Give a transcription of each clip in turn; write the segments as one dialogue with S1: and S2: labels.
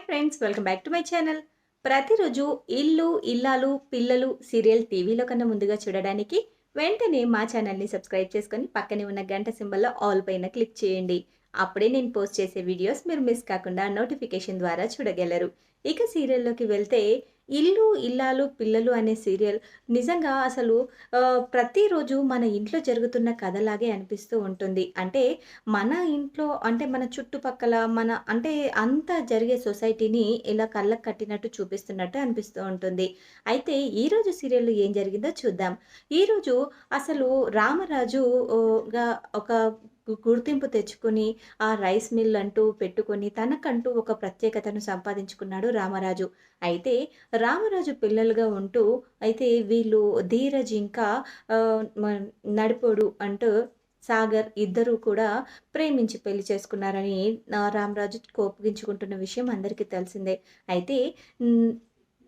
S1: Hi friends welcome back to my channel. ప్రతిరోజు ఇల్లు ఇల్లాలు పిల్లలు సీరియల్ టీవీలో కన్నా ముందుగా చూడడానికి వెంటనే మా ఛానల్ని సబ్స్క్రైబ్ చేసుకొని పక్కనే ఉన్న గంట సింబల్లో ఆల్ పైన క్లిక్ చేయండి. అప్పుడే నేను పోస్ట్ చేసే వీడియోస్ మీరు మిస్ కాకుండా నోటిఫికేషన్ ద్వారా చూడగలరు. ఇక సీరియల్లోకి వెళ్తే ఇల్లు ఇల్లాలు పిల్లలు అనే సీరియల్ నిజంగా అసలు ప్రతిరోజు మన ఇంట్లో జరుగుతున్న కథలాగే అనిపిస్తూ ఉంటుంది. అంటే మన ఇంట్లో అంటే మన చుట్టుపక్కల మన అంటే అంతా జరిగే సొసైటీని ఇలా కళ్ళకు కట్టినట్టు చూపిస్తున్నట్టు అనిపిస్తూ ఉంటుంది. అయితే ఈరోజు సీరియల్లో ఏం జరిగిందో చూద్దాం. ఈరోజు అసలు రామరాజుగా ఒక గుర్తింపు తెచ్చుకొని ఆ రైస్ మిల్ అంటూ పెట్టుకొని తనకంటూ ఒక ప్రత్యేకతను సంపాదించుకున్నాడు రామరాజు. అయితే రామరాజు పిల్లలుగా ఉంటూ అయితే వీళ్ళు ధీరజ్ ఇంకా నడిపోడు అంటూ సాగర్ ఇద్దరూ కూడా ప్రేమించి పెళ్ళి చేసుకున్నారని రామరాజు కోపగించుకుంటున్న విషయం అందరికీ తెలిసిందే. అయితే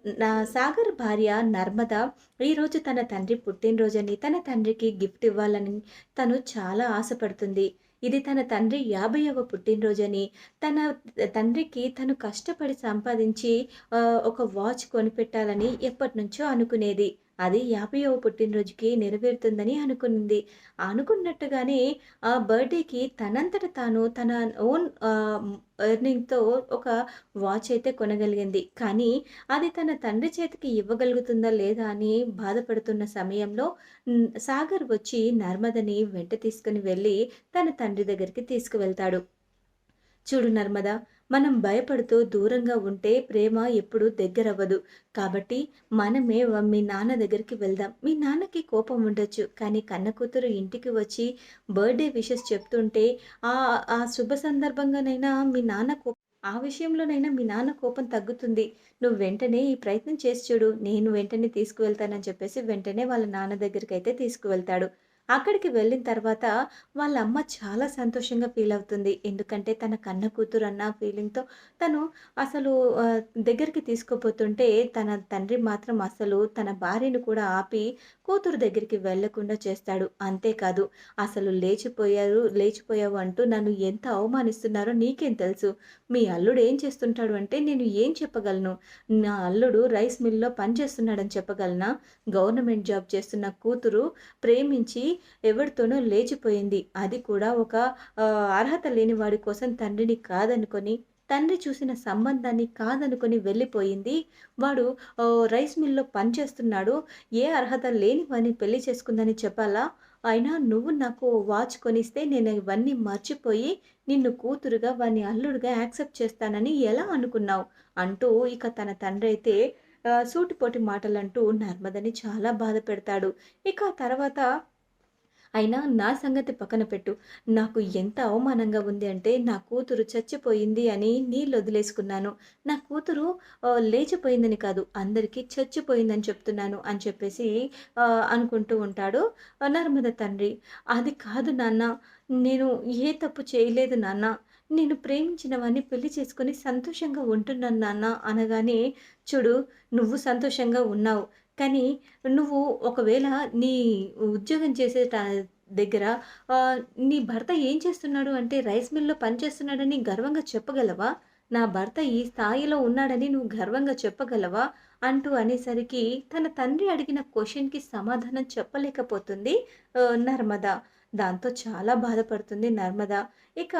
S1: నా సాగర్ భార్య నర్మద ఈరోజు తన తండ్రి పుట్టినరోజని తన తండ్రికి గిఫ్ట్ ఇవ్వాలని తను చాలా ఆశపడుతుంది. ఇది తన తండ్రి యాభైవ పుట్టినరోజని. తన తండ్రికి తను కష్టపడి సంపాదించి ఒక వాచ్ కొనిపెట్టాలని ఎప్పటి నుంచో అనుకునేది. అది యాభైవ పుట్టినరోజుకి నెరవేరుతుందని అనుకునింది. అనుకున్నట్టుగానే ఆ బర్త్డేకి తనంతట తాను తన ఓన్ ఎర్నింగ్తో ఒక వాచ్ అయితే కొనగలిగింది. కానీ అది తన తండ్రి చేతికి ఇవ్వగలుగుతుందా లేదా అని బాధపడుతున్న సమయంలో సాగర్ వచ్చి నర్మదని వెంట తీసుకుని వెళ్ళి తన తండ్రి దగ్గరికి తీసుకువెళ్తాడు. చూడు నర్మద మనం భయపడుతూ దూరంగా ఉంటే ప్రేమ ఎప్పుడూ దగ్గరవ్వదు. కాబట్టి మనమే మీ నాన్న దగ్గరికి వెళ్దాం. మీ నాన్నకి కోపం ఉండొచ్చు కానీ కన్న కూతురు ఇంటికి వచ్చి బర్త్డే విషెస్ చెప్తుంటే ఆ ఆ శుభ సందర్భంగానైనా మీ నాన్న కోపం ఆ విషయంలోనైనా మీ నాన్న కోపం తగ్గుతుంది. నువ్వు వెంటనే ఈ ప్రయత్నం చేసి చూడు. నేను వెంటనే తీసుకువెళ్తానని చెప్పేసి వెంటనే వాళ్ళ నాన్న దగ్గరికి అయితే తీసుకువెళ్తాడు. అక్కడికి వెళ్ళిన తర్వాత వాళ్ళ అమ్మ చాలా సంతోషంగా ఫీల్ అవుతుంది. ఎందుకంటే తన కన్న కూతురు అన్న ఫీలింగ్తో తను అసలు దగ్గరికి తీసుకుపోతుంటే తన తండ్రి మాత్రం అసలు తన భార్యను కూడా ఆపి కూతురు దగ్గరికి వెళ్ళకుండా చేస్తాడు. అంతేకాదు అసలు లేచిపోయారు లేచిపోయావు అంటూ నన్ను ఎంత అవమానిస్తున్నారో నీకేం తెలుసు? మీ అల్లుడు ఏం చేస్తుంటాడు అంటే నేను ఏం చెప్పగలను? నా అల్లుడు రైస్ మిల్లో పనిచేస్తున్నాడని చెప్పగలనా? గవర్నమెంట్ జాబ్ చేస్తున్న కూతురు ప్రేమించి ఎవరితోనో లేచిపోయింది. అది కూడా ఒక అర్హత లేని వాడి కోసం తండ్రిని కాదనుకొని తండ్రి చూసిన సంబంధాన్ని కాదనుకొని వెళ్ళిపోయింది. వాడు రైస్ మిల్లో పనిచేస్తున్నాడు. ఏ అర్హత లేని వాడిని పెళ్ళి చేసుకుందని చెప్పాలా? అయినా నువ్వు నాకు వాచ్ కొనిస్తే నేను ఇవన్నీ మర్చిపోయి నిన్ను కూతురుగా వాని అల్లుడుగా యాక్సెప్ట్ చేస్తానని ఎలా అనుకున్నావు? అంటూ ఇక తన తండ్రి అయితే సూటిపోటి మాటలంటూ నర్మదని చాలా బాధ పెడతాడు ఇక తర్వాత అయినా నా సంగతి పక్కన పెట్టు. నాకు ఎంత అవమానంగా ఉంది అంటే నా కూతురు చచ్చిపోయింది అని నీళ్ళు వదిలేసుకున్నాను. నా కూతురు లేచిపోయిందని కాదు అందరికీ చచ్చిపోయిందని చెప్తున్నాను అని చెప్పేసి అనుకుంటూ ఉంటాడు నర్మద తండ్రి. అది కాదు నాన్న నేను ఏ తప్పు చేయలేదు నాన్న. నేను ప్రేమించిన వాడిని పెళ్ళి చేసుకొని సంతోషంగా ఉంటున్నాను నాన్న అనగానే చూడు నువ్వు సంతోషంగా ఉన్నావు. కానీ నువ్వు ఒకవేళ నీ ఉద్యోగం చేసే దగ్గర నీ భర్త ఏం చేస్తున్నాడు అంటే రైస్ మిల్లో పనిచేస్తున్నాడని గర్వంగా చెప్పగలవా? నా భర్త ఈ స్థాయిలో ఉన్నాడని నువ్వు గర్వంగా చెప్పగలవా? అంటూ అనేసరికి తన తండ్రి అడిగిన క్వశ్చన్కి సమాధానం చెప్పలేకపోతుంది నర్మద. దాంతో చాలా బాధపడుతుంది నర్మద. ఇక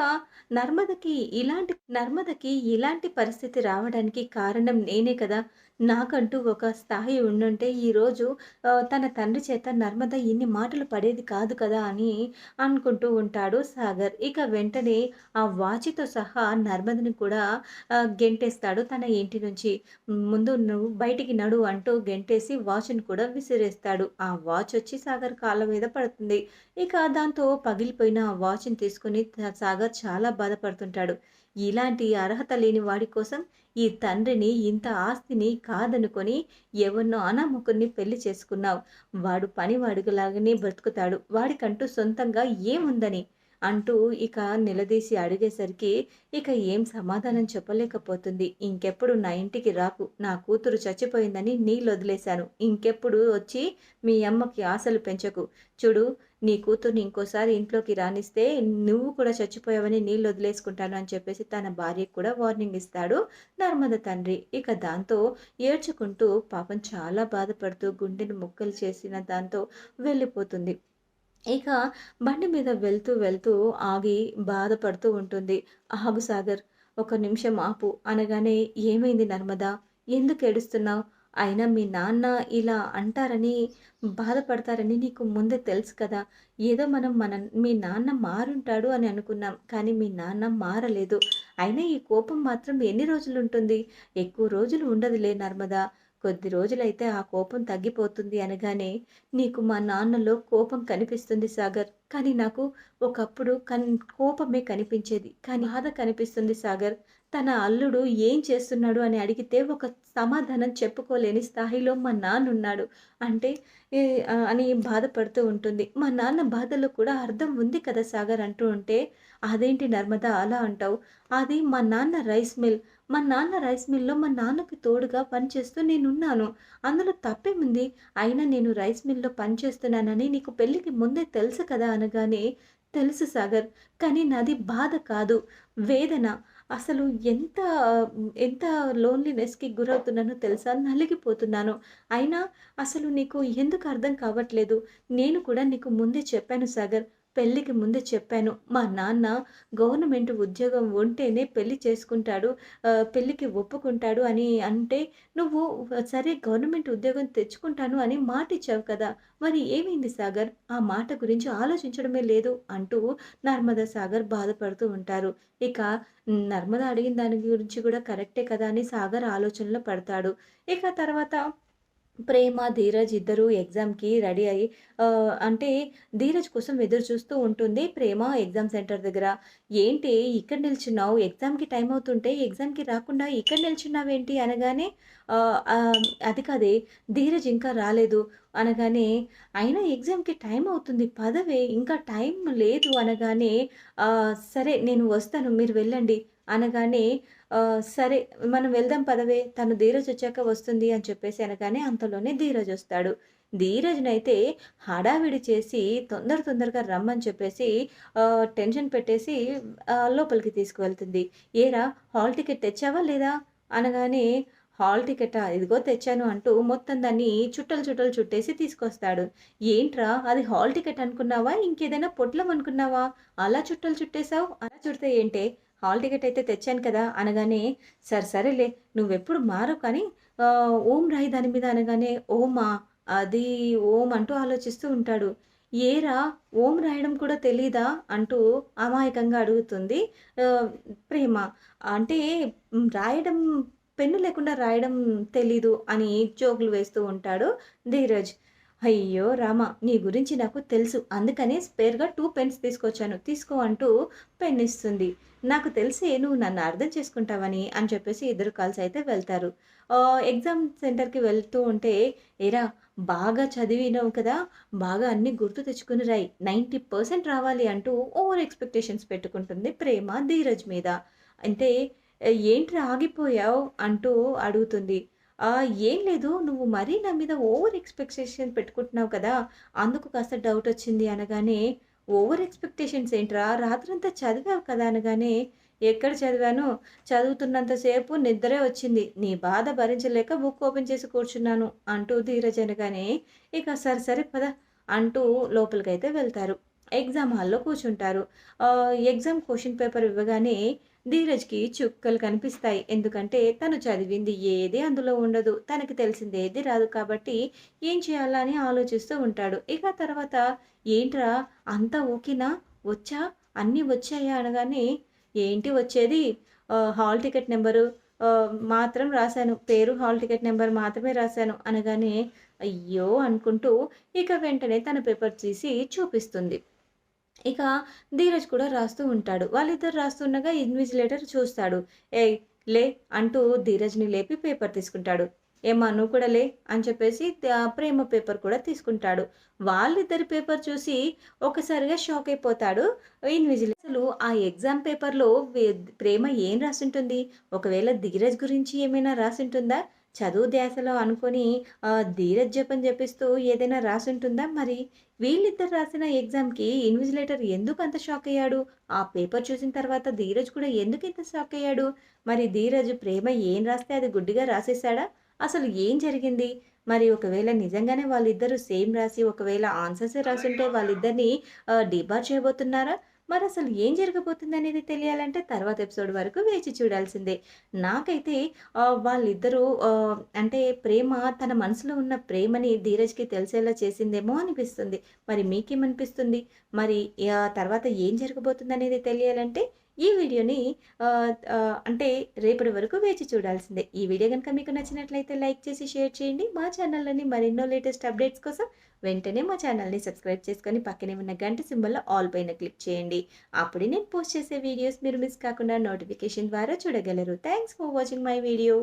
S1: నర్మదకి ఇలాంటి నర్మదకి ఇలాంటి పరిస్థితి రావడానికి కారణం నేనే కదా. నాకంటూ ఒక స్థాయి ఉండుంటే ఈరోజు తన తండ్రి చేత నర్మద ఇన్ని మాటలు పడేది కాదు కదా అని అనుకుంటూ ఉంటాడు సాగర్. ఇక వెంటనే ఆ వాచితో సహా నర్మదని కూడా గెంటేస్తాడు తన ఇంటి నుంచి. ముందు నువ్వు బయటికి నడు అంటూ గెంటేసి వాచ్ని కూడా విసిరేస్తాడు. ఆ వాచ్ వచ్చి సాగర్ కాళ్ళ మీద పడుతుంది. ఇక దాంతో పగిలిపోయిన ఆ వాచ్ని తీసుకుని సాగర్ చాలా బాధపడుతుంటాడు. ఇలాంటి అర్హత లేని వాడి కోసం ఈ తండ్రిని ఇంత ఆస్తిని కాదనుకొని ఎవరినో అనామకుడిని పెళ్ళి చేసుకున్నావు. వాడు పనివాడుగులాగానే బ్రతుకుతాడు. వాడికంటూ సొంతంగా ఏముందని? అంటూ ఇక నిలదీసి అడిగేసరికి ఇక ఏం సమాధానం చెప్పలేకపోతుంది. ఇంకెప్పుడు నా ఇంటికి రాకు. నా కూతురు చచ్చిపోయిందని నీళ్ళు వదిలేశాను. ఇంకెప్పుడు వచ్చి మీ అమ్మకి ఆశలు పెంచకు. చూడు నీ కూతుర్ని ఇంకోసారి ఇంట్లోకి రానిస్తే నువ్వు కూడా చచ్చిపోయావని నీళ్ళు వదిలేసుకుంటాను అని చెప్పేసి తన భార్యకు కూడా వార్నింగ్ ఇస్తాడు నర్మద తండ్రి. ఇక దాంతో ఏడ్చుకుంటూ పాపం చాలా బాధపడుతూ గుండెని ముక్కలు చేసిన దాంతో వెళ్ళిపోతుంది. ఇక బండి మీద వెళ్తూ వెళ్తూ ఆగి బాధపడుతూ ఉంటుంది. ఆగు సాగర్ ఒక నిమిషం ఆపు అనగానే ఏమైంది నర్మదా? ఎందుకు ఏడుస్తున్నావు? అయినా మీ నాన్న ఇలా అంటారని బాధపడతారని నీకు ముందే తెలుసు కదా. ఏదో మనం మన మీ నాన్న మారుంటాడు అని అనుకున్నాం. కానీ మీ నాన్న మారలేదు. అయినా ఈ కోపం మాత్రం ఎన్ని రోజులు ఉంటుంది ఎక్కువ రోజులు ఉండదులే నర్మదా. కొద్ది రోజులైతే ఆ కోపం తగ్గిపోతుంది అనగానే నీకు మా నాన్నలో కోపం కనిపిస్తుంది సాగర్. కానీ నాకు ఒకప్పుడు కన్ కోపమే కనిపించేది. కానీ బాధ కనిపిస్తుంది సాగర్. తన అల్లుడు ఏం చేస్తున్నాడు అని అడిగితే ఒక సమాధానం చెప్పుకోలేని స్థాయిలో మా నాన్న ఉన్నాడు అంటే అని బాధపడుతూ ఉంటుంది. మా నాన్న బాధలో కూడా అర్థం ఉంది కదా సాగర్ అంటూ ఉంటే అదేంటి నర్మదా అలా అంటావు? అది మా నాన్న రైస్ మిల్. మా నాన్న రైస్ మిల్లో మా నాన్నకి తోడుగా పనిచేస్తూ నేనున్నాను. అందులో తప్పేముంది? అయినా నేను రైస్ మిల్లో పనిచేస్తున్నానని నీకు పెళ్ళికి ముందే తెలుసు కదా అనగానే తెలుసు సాగర్ కానీ నాది బాధ కాదు వేదన. అసలు ఎంత ఎంత లోన్లీనెస్కి గురవుతున్నానో తెలుసా? నలిగిపోతున్నాను. అయినా అసలు నీకు ఎందుకు అర్థం కావట్లేదు? నేను కూడా నీకు ముందే చెప్పాను సాగర్. పెళ్ళికి ముందు చెప్పాను. మా నాన్న గవర్నమెంట్ ఉద్యోగం ఉంటేనే పెళ్ళి చేసుకుంటాడు పెళ్ళికి ఒప్పుకుంటాడు అని అంటే నువ్వు సరే గవర్నమెంట్ ఉద్యోగం తెచ్చుకుంటాను అని మాట ఇచ్చావు కదా. మరి ఏమైంది సాగర్? ఆ మాట గురించి ఆలోచించడమే లేదు అంటూ నర్మదా సాగర్ బాధపడుతూ ఉంటారు. ఇక నర్మదా అడిగిన దాని గురించి కూడా కరెక్టే కదా అని సాగర్ ఆలోచనలో పడతాడు. ఇక తర్వాత ప్రేమ ధీరజ్ ఇద్దరు ఎగ్జామ్కి రెడీ అయ్యి అంటే ధీరజ్ కోసం ఎదురు చూస్తూ ఉంటుంది. ప్రేమ ఎగ్జామ్ సెంటర్ దగ్గర. ఏంటి ఇక్కడ నిల్చున్నావు? ఎగ్జామ్కి టైం అవుతుంటే ఎగ్జామ్కి రాకుండా ఇక్కడ నిల్చున్నావేంటి అనగానే అది కాదే ధీరజ్ ఇంకా రాలేదు అనగానే అయినా ఎగ్జామ్కి టైం అవుతుంది పదవే ఇంకా టైం లేదు అనగానే సరే నేను వస్తాను మీరు వెళ్ళండి అనగానే సరే మనం వెళ్దాం పదవే తను ధీరజ్ వచ్చాక వస్తుంది అని చెప్పేసి అనగానే అంతలోనే ధీరజ్ వస్తాడు. ధీరజ్నైతే హడావిడి చేసి తొందర తొందరగా రమ్మని చెప్పేసి టెన్షన్ పెట్టేసి లోపలికి తీసుకువెళ్తుంది. ఏరా హాల్ టికెట్ తెచ్చావా లేదా? అనగానే హాల్ టికెటా? ఇదిగో తెచ్చాను అంటూ మొత్తం దాన్ని చుట్టలు చుట్టలు చుట్టేసి తీసుకొస్తాడు. ఏంట్రా అది హాల్ టికెట్ అనుకున్నావా? ఇంకేదైనా పొట్లం అనుకున్నావా? అలా చుట్టలు చుట్టేశావు? అలా చుడితే ఏంటే? హాల్ టికెట్ అయితే తెచ్చాను కదా అనగానే సరే సరేలే నువ్వెప్పుడు మారు కానీ ఓం రాయి దాని మీద అనగానే ఓమా అది ఓం అంటూ ఆలోచిస్తూ ఉంటాడు. ఏరా ఓం రాయడం కూడా తెలీదా అంటూ అమాయకంగా అడుగుతుంది ప్రేమ. అంటే రాయడం పెన్ను లేకుండా రాయడం తెలీదు అని జోకులు వేస్తూ ఉంటాడు ధీరజ్. అయ్యో రామ నీ గురించి నాకు తెలుసు. అందుకనే స్పేర్గా టూ పెన్స్ తీసుకొచ్చాను. తీసుకో అంటూ పెన్ ఇస్తుంది. నాకు తెలిసి నువ్వు నన్ను అర్థం చేసుకుంటావని అని చెప్పేసి ఇద్దరు కలిసి అయితే వెళ్తారు. ఎగ్జామ్ సెంటర్కి వెళ్తూ ఉంటే ఏరా బాగా చదివినావు కదా బాగా అన్ని గుర్తు తెచ్చుకుని రాయి. నైంటీ పర్సెంట్ రావాలి అంటూ ఓవర్ ఎక్స్పెక్టేషన్స్ పెట్టుకుంటుంది ప్రేమ ధీరజ్ మీద. అంటే ఏంటి ఆగిపోయావు? అంటూ అడుగుతుంది. ఏం లేదు. నువ్వు మరీ నా మీద ఓవర్ ఎక్స్పెక్టేషన్ పెట్టుకుంటున్నావు కదా. అందుకు కాస్త డౌట్ వచ్చింది అనగానే ఓవర్ ఎక్స్పెక్టేషన్స్ ఏంట్రా? రాత్రంతా చదివావు కదా అనగానే ఎక్కడ చదివాను? చదువుతున్నంతసేపు నిద్రే వచ్చింది. నీ బాధ భరించలేక బుక్ ఓపెన్ చేసి కూర్చున్నాను అంటూ ధీరజ్ అనగానే ఇక సరే సరే పద అంటూ లోపలికైతే వెళ్తారు. ఎగ్జామ్ హాల్లో కూర్చుంటారు. ఎగ్జామ్ క్వశ్చన్ పేపర్ ఇవ్వగానే ధీరజ్కి చుక్కలు కనిపిస్తాయి. ఎందుకంటే తను చదివింది ఏది అందులో ఉండదు. తనకి తెలిసింది ఏది రాదు కాబట్టి ఏం చేయాలా అని ఆలోచిస్తూ ఉంటాడు. ఇక తర్వాత ఏంట్రా అంతా ఓకేనా వచ్చా? అన్నీ వచ్చాయా అనగానే ఏంటి వచ్చేది? హాల్ టికెట్ నెంబరు మాత్రం రాశాను. పేరు హాల్ టికెట్ నెంబర్ మాత్రమే రాశాను అనగానే అయ్యో అనుకుంటూ ఇక వెంటనే తన పేపర్ తీసి చూపిస్తుంది. ఇక ధీరజ్ కూడా రాస్తూ ఉంటాడు. వాళ్ళిద్దరు రాస్తుండగా ఇన్విజిలేటర్ చూస్తాడు. ఏ లే అంటూ ధీరజ్ని లేపి పేపర్ తీసుకుంటాడు. ఏమా నువ్వు కూడా లే అని చెప్పేసి ప్రేమ పేపర్ కూడా తీసుకుంటాడు. వాళ్ళిద్దరి పేపర్ చూసి ఒకసారిగా షాక్ అయిపోతాడు ఇన్విజిల్. అసలు ఆ ఎగ్జామ్ పేపర్లో ప్రేమ ఏం రాసింటుంది? ఒకవేళ ధీరజ్ గురించి ఏమైనా రాసింటుందా? చదువు ధ్యాసలో అనుకొని ధీరజ్ జపం జపిస్తూ ఏదైనా రాసింటుందా మరి? వీళ్ళిద్దరు రాసిన ఎగ్జామ్కి ఇన్విజిలేటర్ ఎందుకు అంత షాక్ అయ్యాడు? ఆ పేపర్ చూసిన తర్వాత ధీరజ్ కూడా ఎందుకు ఇంత షాక్ అయ్యాడు? మరి ధీరజ్ ప్రేమ ఏం రాస్తే అది గుడ్డిగా రాసేశాడా? అసలు ఏం జరిగింది? మరి ఒకవేళ నిజంగానే వాళ్ళిద్దరూ సేమ్ రాసి ఒకవేళ ఆన్సర్సే రాసుంటే వాళ్ళిద్దరిని డిబార్ చేయబోతున్నారా? మరి అసలు ఏం జరగబోతుంది అనేది తెలియాలంటే తర్వాత ఎపిసోడ్ వరకు వేచి చూడాల్సిందే. నాకైతే వాళ్ళిద్దరూ అంటే ప్రేమ తన మనసులో ఉన్న ప్రేమని ధీరజ్కి తెలిసేలా చేసిందేమో అనిపిస్తుంది. మరి మీకేమనిపిస్తుంది? మరి తర్వాత ఏం జరగబోతుంది అనేది తెలియాలంటే ఈ వీడియోని అంటే రేపటి వరకు వేచి చూడాల్సిందే. ఈ వీడియో కనుక మీకు నచ్చినట్లయితే లైక్ చేసి షేర్ చేయండి. మా ఛానల్లోని మరెన్నో లేటెస్ట్ అప్డేట్స్ కోసం వెంటనే మా ఛానల్ని సబ్స్క్రైబ్ చేసుకొని పక్కనే ఉన్న గంట సింబల్లో ఆల్ పైన క్లిక్ చేయండి. అప్పుడే నేను పోస్ట్ చేసే వీడియోస్ మీరు మిస్ కాకుండా నోటిఫికేషన్ ద్వారా చూడగలరు. Thanks for watching my video.